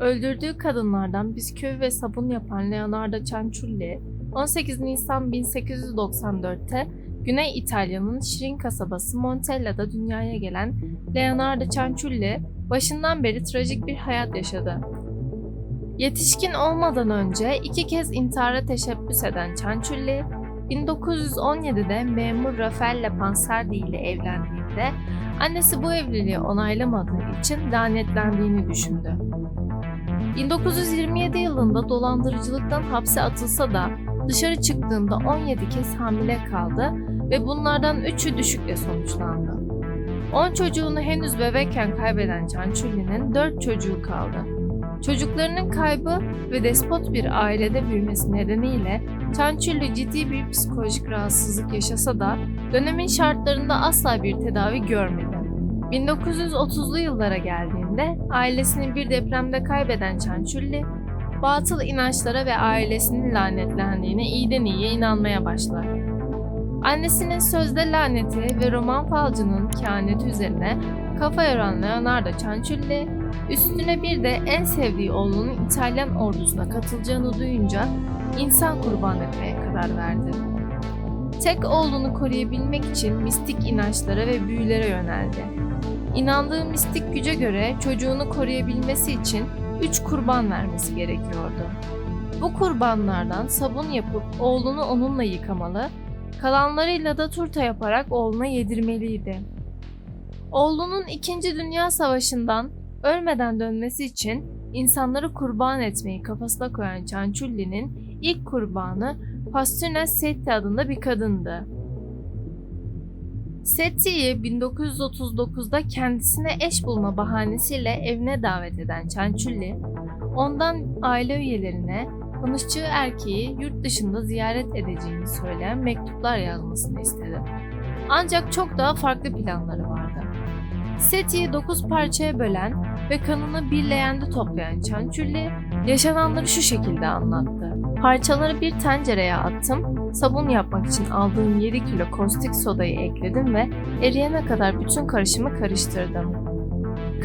Öldürdüğü kadınlardan bisküvi ve sabun yapan Leonardo Cianciulli, 18 Nisan 1894'te Güney İtalya'nın şirin kasabası Montella'da dünyaya gelen Leonardo Cianciulli, başından beri trajik bir hayat yaşadı. Yetişkin olmadan önce iki kez intihara teşebbüs eden Cianciulli, 1917'de memur Raffaella Pansardi ile evlendiğinde annesi bu evliliği onaylamadığı için lanetlendiğini düşündü. 1927 yılında dolandırıcılıktan hapse atılsa da dışarı çıktığında 17 kez hamile kaldı ve bunlardan 3'ü düşükle sonuçlandı. 10 çocuğunu henüz bebekken kaybeden Cianciulli'nin 4 çocuğu kaldı. Çocuklarının kaybı ve despot bir ailede büyümesi nedeniyle Cianciulli ciddi bir psikolojik rahatsızlık yaşasa da dönemin şartlarında asla bir tedavi görmedi. 1930'lu yıllara geldiğinde ailesini bir depremde kaybeden Cianciulli, batıl inançlara ve ailesinin lanetlendiğine iyiden iyiye inanmaya başlar. Annesinin sözde laneti ve roman falcının kehaneti üzerine kafa yoran Leonardo Cianciulli, üstüne bir de en sevdiği oğlunun İtalyan ordusuna katılacağını duyunca insan kurban etmeye karar verdi. Tek oğlunu koruyabilmek için mistik inançlara ve büyülere yöneldi. İnandığı mistik güce göre çocuğunu koruyabilmesi için 3 kurban vermesi gerekiyordu. Bu kurbanlardan sabun yapıp oğlunu onunla yıkamalı, kalanlarıyla da turta yaparak oğluna yedirmeliydi. Oğlunun 2. Dünya Savaşı'ndan ölmeden dönmesi için insanları kurban etmeyi kafasına koyan Cianciulli'nin ilk kurbanı Pastina Setti adında bir kadındı. Setti'yi 1939'da kendisine eş bulma bahanesiyle evine davet eden Cianciulli, ondan aile üyelerine tanıştığı erkeği yurt dışında ziyaret edeceğini söyleyen mektuplar yazmasını istedi. Ancak çok daha farklı planları vardı. Seti'yi 9 parçaya bölen ve kanını bir leğende toplayan Cianciulli, yaşananları şu şekilde anlattı. Parçaları bir tencereye attım, sabun yapmak için aldığım 7 kilo kostik sodayı ekledim ve eriyene kadar bütün karışımı karıştırdım.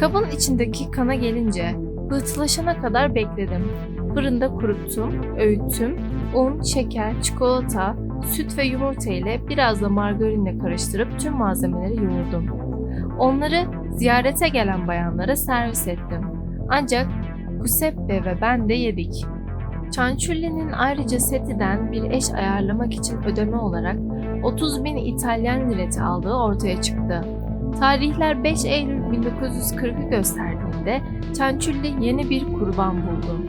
Kabın içindeki kana gelince pıhtılaşana kadar bekledim. Fırında kuruttum, öğüttüm, un, şeker, çikolata, süt ve yumurta ile biraz da margarinle karıştırıp tüm malzemeleri yoğurdum. Onları ziyarete gelen bayanlara servis ettim. Ancak Giuseppe ve ben de yedik. Cianciulli'nin ayrıca Seti'den bir eş ayarlamak için ödeme olarak 30 bin İtalyan lireti aldığı ortaya çıktı. Tarihler 5 Eylül 1940'ı gösterdiğinde Cianciulli yeni bir kurban buldu.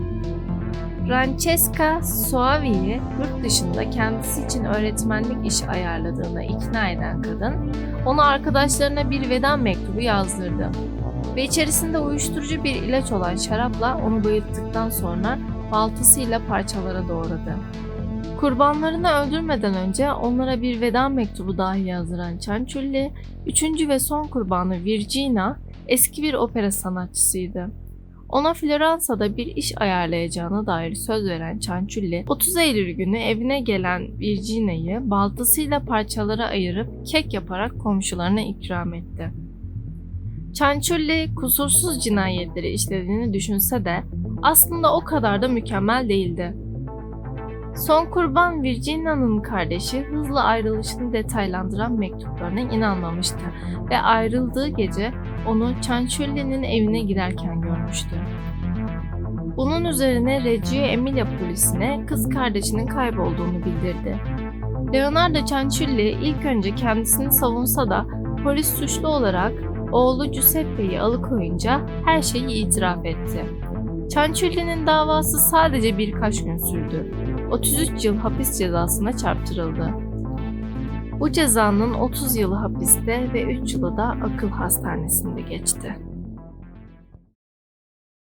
Francesca Soavi'yi yurt dışında kendisi için öğretmenlik işi ayarladığına ikna eden kadın, ona arkadaşlarına bir veda mektubu yazdırdı ve içerisinde uyuşturucu bir ilaç olan şarapla onu bayılttıktan sonra baltasıyla parçalara doğradı. Kurbanlarını öldürmeden önce onlara bir veda mektubu dahi yazdıran Cianciulli, üçüncü ve son kurbanı Virginia eski bir opera sanatçısıydı. Ona Floransa'da bir iş ayarlayacağına dair söz veren Cianciulli, 30 Eylül günü evine gelen Virginia'yı baltasıyla parçalara ayırıp kek yaparak komşularına ikram etti. Cianciulli kusursuz cinayetleri işlediğini düşünse de aslında o kadar da mükemmel değildi. Son kurban Virginia'nın kardeşi hızla ayrılışını detaylandıran mektuplarına inanmamıştı ve ayrıldığı gece onu Cianciulli'nin evine giderken görmüştü. Bunun üzerine Reggio Emilia polisine kız kardeşinin kaybolduğunu bildirdi. Leonardo Cianciulli ilk önce kendisini savunsa da polis suçlu olarak oğlu Giuseppe'yi alıkoyunca her şeyi itiraf etti. Cianciulli'nin davası sadece birkaç gün sürdü. 33 yıl hapis cezasına çarptırıldı. Bu cezanın 30 yılı hapiste ve 3 yılı da akıl hastanesinde geçti.